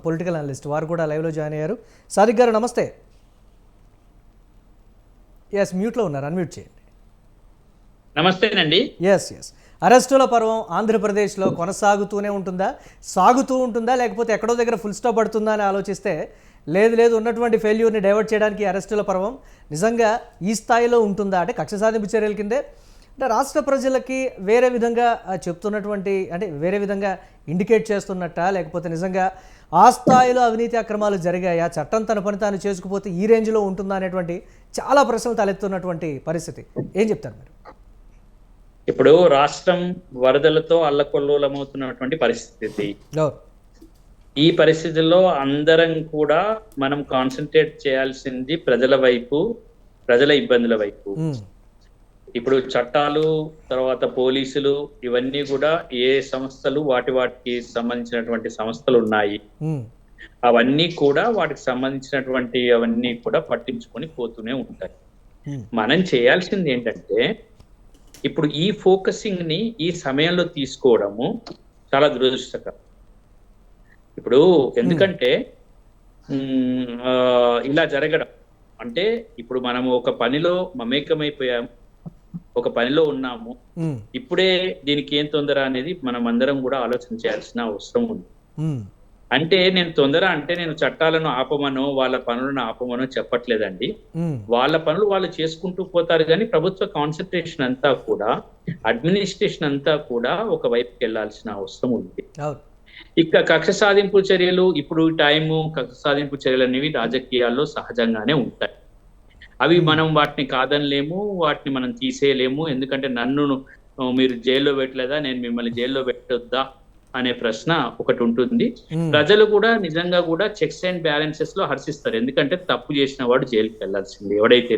Political analyst వారు కూడా లైవ్లో జాయిన్ అయ్యారు. సాదిక్ గారు నమస్తే. ఎస్ మ్యూట్లో ఉన్నారు అన్మ్యూట్ చేయండి. నమస్తేనండి. ఎస్ ఎస్ అరెస్టుల పర్వం ఆంధ్రప్రదేశ్లో కొనసాగుతూనే ఉంటుందా? సాగుతూ ఉంటుందా? లేకపోతే ఎక్కడో దగ్గర ఫుల్ స్టాప్ పడుతుందా అని ఆలోచిస్తే లేదు లేదు ఉన్నటువంటి ఫెయిల్యూర్ని డైవర్ట్ చేయడానికి అరెస్టుల పర్వం నిజంగా ఈ స్థాయిలో ఉంటుందా అంటే కక్ష సాధింపు చర్యల కిందే అంటే రాష్ట్ర ప్రజలకి వేరే విధంగా చెప్తున్నటువంటి అంటే వేరే విధంగా ఇండికేట్ చేస్తున్నట్ట లేకపోతే నిజంగా ఆ స్థాయిలో అవినీతి అక్రమాలు జరిగాయా చట్టం తన పని తాను చేసుకుపోతే ఈ రేంజ్లో ఉంటుందా అనేటువంటి చాలా ప్రశ్నలు తలెత్తున్నటువంటి పరిస్థితి. ఏం చెప్తారు మీరు? ఇప్పుడు రాష్ట్రం వరదలతో అల్లకొల్లోలమవుతున్నటువంటి పరిస్థితి ఈ పరిస్థితుల్లో అందరం కూడా మనం కాన్సన్ట్రేట్ చేయాల్సింది ప్రజల వైపు ప్రజల ఇబ్బందుల వైపు. ఇప్పుడు చట్టాలు తర్వాత పోలీసులు ఇవన్నీ కూడా ఏ సంస్థలు వాటి వాటికి సంబంధించినటువంటి సంస్థలు ఉన్నాయి. అవన్నీ కూడా వాటికి సంబంధించినటువంటి అవన్నీ కూడా పట్టించుకొని పోతూనే ఉంటాయి. మనం చేయాల్సింది ఏంటంటే ఇప్పుడు ఈ ఫోకసింగ్ని ఈ సమయంలో తీసుకోవడము చాలా దురదృష్టకరం. ఇప్పుడు ఎందుకంటే ఇలా జరగడం. అంటే ఇప్పుడు మనము ఒక పనిలో మమేకమైపోయాము. ఒక పనిలో ఉన్నాము. ఇప్పుడే దీనికి ఏం తొందర అనేది మనం అందరం కూడా ఆలోచన చేయాల్సిన అవసరం ఉంది. అంటే నేను తొందర అంటే నేను చట్టాలను ఆపమనో వాళ్ళ పనులను ఆపమనో చెప్పట్లేదండి. వాళ్ళ పనులు వాళ్ళు చేసుకుంటూ పోతారు కానీ ప్రభుత్వ కాన్సన్ట్రేషన్ అంతా కూడా అడ్మినిస్ట్రేషన్ అంతా కూడా ఒక వైపుకి వెళ్ళాల్సిన అవసరం ఉంది. ఇక కక్ష సాధింపు చర్యలు ఇప్పుడు టైము కక్ష సాధింపు చర్యలు అనేవి రాజకీయాల్లో సహజంగానే ఉంటాయి. అవి మనం వాటిని కాదనలేము వాటిని మనం తీసేయలేము. ఎందుకంటే నన్ను మీరు జైల్లో పెట్టలేదా? నేను మిమ్మల్ని జైల్లో పెట్టొద్దా? అనే ప్రశ్న ఒకటి ఉంటుంది. ప్రజలు కూడా నిజంగా కూడా చెక్స్ అండ్ బ్యాలెన్సెస్లో హర్షిస్తారు. ఎందుకంటే తప్పు చేసిన వాడు జైలుకి వెళ్ళాల్సింది ఎవడైతే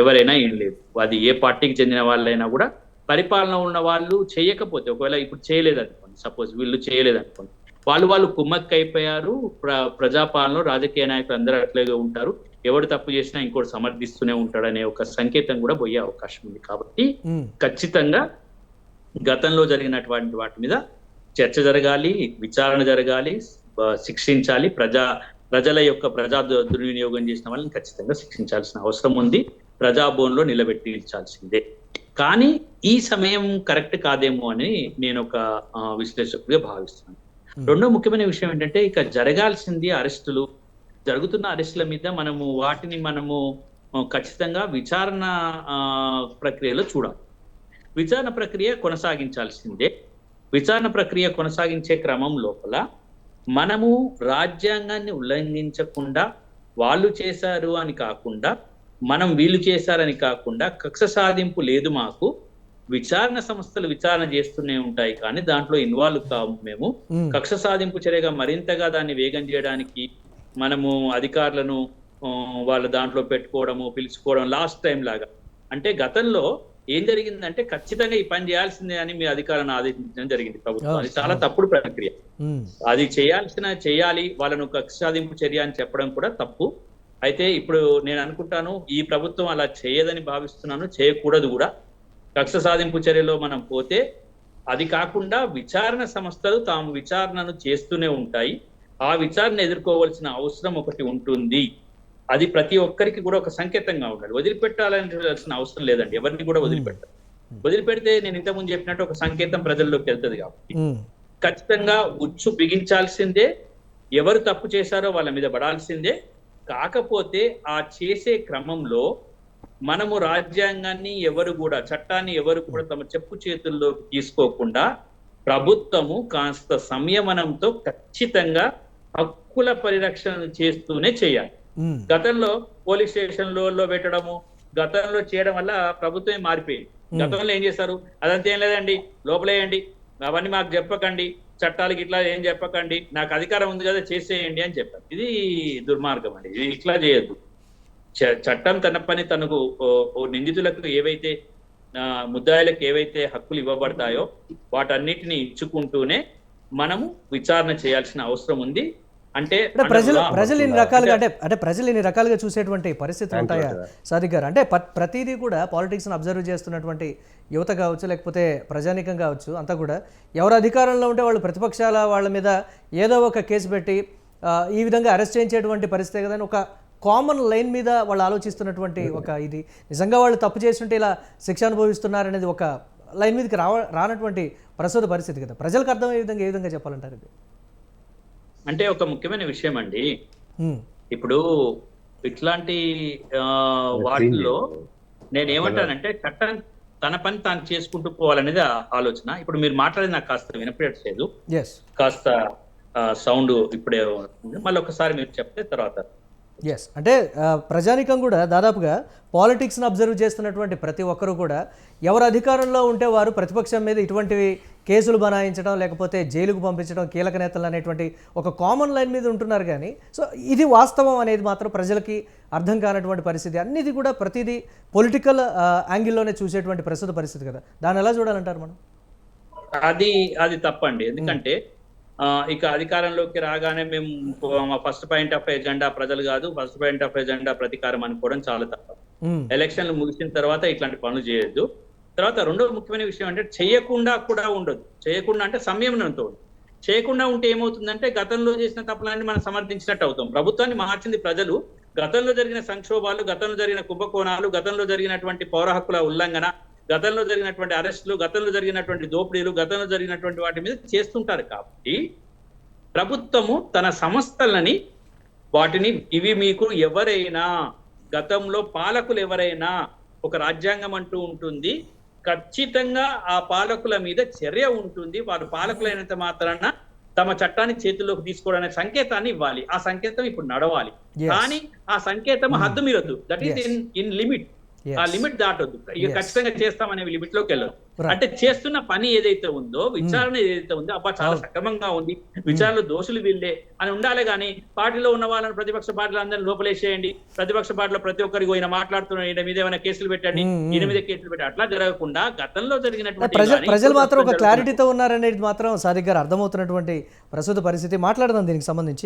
ఎవరైనా ఏం లేదు. అది ఏ పార్టీకి చెందిన వాళ్ళైనా కూడా పరిపాలన ఉన్న వాళ్ళు చేయకపోతే ఒకవేళ ఇప్పుడు చేయలేదు అనుకోండి సపోజ్ వీళ్ళు చేయలేదు అనుకోండి వాళ్ళు వాళ్ళు కుమ్మక్క అయిపోయారు ప్ర ప్రజాపాలనలో రాజకీయ నాయకులు అందరూ అట్లాగే ఉంటారు. ఎవడు తప్పు చేసినా ఇంకోటి సమర్థిస్తూనే ఉంటాడనే ఒక సంకేతం కూడా పోయే అవకాశం ఉంది కాబట్టి ఖచ్చితంగా గతంలో జరిగినటువంటి వాటి మీద చర్చ జరగాలి విచారణ జరగాలి శిక్షించాలి. ప్రజా ప్రజల యొక్క ప్రజా దుర్వినియోగం చేసిన వాళ్ళని ఖచ్చితంగా శిక్షించాల్సిన అవసరం ఉంది. ప్రజాభవన్లో నిలబెట్టించాల్సిందే కానీ ఈ సమయం కరెక్ట్ కాదేమో అని నేను ఒక విశ్లేషకుడిగా భావిస్తున్నాను. రెండో ముఖ్యమైన విషయం ఏంటంటే ఇక జరగాల్సింది అరెస్టులు. జరుగుతున్న అరెస్టుల మీద మనము వాటిని మనము ఖచ్చితంగా విచారణ ప్రక్రియలో చూడాలి. విచారణ ప్రక్రియ కొనసాగించాల్సిందే. విచారణ ప్రక్రియ కొనసాగించే క్రమం లోపల మనము రాజ్యాంగాన్ని ఉల్లంఘించకుండా వాళ్ళు చేశారు అని కాకుండా మనం వీళ్ళు చేశారని కాకుండా కక్ష సాధింపు లేదు మాకు. విచారణ సంస్థలు విచారణ చేస్తూనే ఉంటాయి కానీ దాంట్లో ఇన్వాల్వ్ కాము మేము. కక్ష సాధింపు చర్యగా మరింతగా దాన్ని వేగం చేయడానికి మనము అధికారులను వాళ్ళ దాంట్లో పెట్టుకోవడము పిలుచుకోవడం లాస్ట్ టైం లాగా. అంటే గతంలో ఏం జరిగిందంటే ఖచ్చితంగా ఈ పని చేయాల్సిందే అని మీ అధికారులను ఆదేశించడం జరిగింది ప్రభుత్వం. అది చాలా తప్పుడు ప్రక్రియ. అది చేయాల్సిన చేయాలి వాళ్ళను కక్ష సాధింపు చర్య అని చెప్పడం కూడా తప్పు. అయితే ఇప్పుడు నేను అనుకుంటాను ఈ ప్రభుత్వం అలా చేయదని భావిస్తున్నాను చేయకూడదు కూడా. కక్ష సాధింపు చర్యలో మనం పోతే అది కాకుండా విచారణ సంస్థలు తాము విచారణను చేస్తూనే ఉంటాయి. ఆ విచారణ ఎదుర్కోవాల్సిన అవసరం ఒకటి ఉంటుంది. అది ప్రతి ఒక్కరికి కూడా ఒక సంకేతంగా ఉండాలి. వదిలిపెట్టాలని అవసరం లేదండి. ఎవరిని కూడా వదిలిపెట్టాలి వదిలిపెడితే నేను ఇంతకుముందు చెప్పినట్టు ఒక సంకేతం ప్రజల్లోకి వెళ్తుంది కాబట్టి. ఖచ్చితంగా ఉచ్చు బిగించాల్సిందే. ఎవరు తప్పు చేశారో వాళ్ళ మీద పడాల్సిందే. కాకపోతే ఆ చేసే క్రమంలో మనము రాజ్యాంగాన్ని ఎవరు కూడా చట్టాన్ని ఎవరు కూడా తమ చెప్పు చేతుల్లోకి తీసుకోకుండా ప్రభుత్వము కాస్త సంయమనంతో ఖచ్చితంగా హక్కుల పరిరక్షణ చేస్తూనే చేయాలి. గతంలో పోలీస్ స్టేషన్లలో పెట్టడము గతంలో చేయడం వల్ల ప్రభుత్వమే మారిపోయింది. గతంలో ఏం చేస్తారు అదంతా ఏం లేదండి. లోపలేయండి అవన్నీ మాకు చెప్పకండి. చట్టాలకి ఇట్లా ఏం చెప్పకండి. నాకు అధికారం ఉంది కదా చేసేయండి అని చెప్పారు. ఇది దుర్మార్గం అండి. ఇది ఇట్లా చేయొద్దు. చట్టం తన పని తనకు ఓ- ఓ నిందితులకు ఏవైతే ముద్దాయిలకు ఏవైతే హక్కులు ఇవ్వబడతాయో వాటన్నిటిని ఇచ్చుకుంటూనే మనము విచారణ చేయాల్సిన అవసరం ఉంది. అంటే ప్రజలు ప్రజలు ఇన్ని? రకాలుగా అంటే అంటే ప్రజలు ఇన్ని రకాలుగా చూసేటువంటి పరిస్థితులు ఉంటాయా? సాదిక్ గారు అంటే ప్రతిదీ కూడా పాలిటిక్స్ని అబ్జర్వ్ చేస్తున్నటువంటి యువత కావచ్చు లేకపోతే ప్రజానీకం కావచ్చు అంతా కూడా ఎవరు అధికారంలో ఉంటే వాళ్ళు ప్రతిపక్షాల వాళ్ళ మీద ఏదో ఒక కేసు పెట్టి ఆ, ఈ విధంగా అరెస్ట్ చేయించేటువంటి పరిస్థితి కదా అని ఒక కామన్ లైన్ మీద వాళ్ళు ఆలోచిస్తున్నటువంటి ఒక ఇది. నిజంగా వాళ్ళు తప్పు చేస్తుంటే ఇలా శిక్ష అనుభవిస్తున్నారనేది ఒక లైన్ మీదకి రావ రానటువంటి ప్రస్తుత పరిస్థితి కదా. ప్రజలకు అర్థమయ్యే విధంగా ఏ విధంగా చెప్పాలంటారు ఇది? అంటే ఒక ముఖ్యమైన విషయం అండి. ఇప్పుడు ఇట్లాంటి ఆ, వాటిల్లో నేను ఏమంటానంటే చట్టం తన పని తాను చేసుకుంటూ పోవాలనేది ఆ ఆలోచన. ఇప్పుడు మీరు మాట్లాడేది నాకు కాస్త వినపడట్లేదు. కాస్త సౌండ్ ఇప్పుడే. మళ్ళీ ఒకసారి మీరు చెప్తే తర్వాత ఎస్ అంటే ప్రజానికం కూడా దాదాపుగా పాలిటిక్స్ని అబ్జర్వ్ చేస్తున్నటువంటి ప్రతి ఒక్కరూ కూడా ఎవరు అధికారంలో ఉంటే వారు ప్రతిపక్షం మీద ఇటువంటివి కేసులు బనాయించడం లేకపోతే జైలుకు పంపించడం కీలక నేతలు అనేటువంటి ఒక కామన్ లైన్ మీద ఉంటున్నారు కానీ సో ఇది వాస్తవం అనేది మాత్రం ప్రజలకి అర్థం కానటువంటి పరిస్థితి. అన్నిది కూడా ప్రతిదీ పొలిటికల్ యాంగిల్లోనే చూసేటువంటి ప్రస్తుత పరిస్థితి కదా. దాన్ని ఎలా చూడాలంటారు మనం? అది అది తప్పండి. ఎందుకంటే ఇక అధికారంలోకి రాగానే మేము ఫస్ట్ పాయింట్ ఆఫ్ ఎజెండా ప్రజలు కాదు ఫస్ట్ పాయింట్ ఆఫ్ ఎజెండా ప్రతీకారం అనుకోవడం చాలా తప్ప ఎలక్షన్లు ముగిసిన తర్వాత ఇట్లాంటి పనులు చేయొద్దు. తర్వాత రెండో ముఖ్యమైన విషయం అంటే చేయకుండా కూడా ఉండదు చేయకుండా అంటే సంయమనంతో. చేయకుండా ఉంటే ఏమవుతుందంటే గతంలో చేసిన తప్పులన్నీ మనం సమర్థించినట్టు అవుతాం. ప్రభుత్వాన్ని మార్చింది ప్రజలు. గతంలో జరిగిన సంక్షోభాలు గతంలో జరిగిన కుంభకోణాలు గతంలో జరిగినటువంటి పౌర హక్కుల ఉల్లంఘన గతంలో జరిగినటువంటి అరెస్టులు గతంలో జరిగినటువంటి దోపిడీలు గతంలో జరిగినటువంటి వాటి మీద చేస్తుంటారు కాబట్టి ప్రభుత్వము తన సంస్థలని వాటిని ఇవి మీకు ఎవరైనా గతంలో పాలకులు ఎవరైనా ఒక రాజ్యాంగం అంటూ ఉంటుంది ఖచ్చితంగా ఆ పాలకుల మీద చర్య ఉంటుంది వారు పాలకులైనంత మాత్రాన తమ చట్టాన్ని చేతుల్లోకి తీసుకోవడానికి సంకేతాన్ని ఇవ్వాలి ఆ సంకేతం ఇప్పుడు నడవాలి. కానీ ఆ సంకేతం హద్దు మీరొద్దు that is. In in limit. ఆ లిమిట్ దాటొద్దు. ఇక. ఖచ్చితంగా చేస్తామనే లిమిట్లోకి వెళ్ళదు. అంటే చేస్తున్న పని ఏదైతే ఉందో విచారణ ఏదైతే ఉందో అబ్బా చాలా. సక్రమంగా ఉంది. విచారణలో దోషులు వీళ్ళే అని ఉండాలి కానీ పార్టీలో ఉన్న వాళ్ళని ప్రతిపక్ష పార్టీలు అందరిని లోపలేసేయండి. ప్రతిపక్ష పార్టీలో ప్రతి ఒక్కరికి ఈయన మాట్లాడుతున్న ఈయన మీద ఏమైనా కేసులు పెట్టండి. మ్మ్. ఈయన మీద కేసులు పెట్టి అట్లా జరగకుండా గతంలో జరిగినటువంటి ప్రజలు మాత్రం ఒక క్లారిటీతో ఉన్నారనేది మాత్రం గారు అర్థమవుతున్నటువంటి ప్రస్తుత పరిస్థితి మాట్లాడదాం దీనికి సంబంధించి.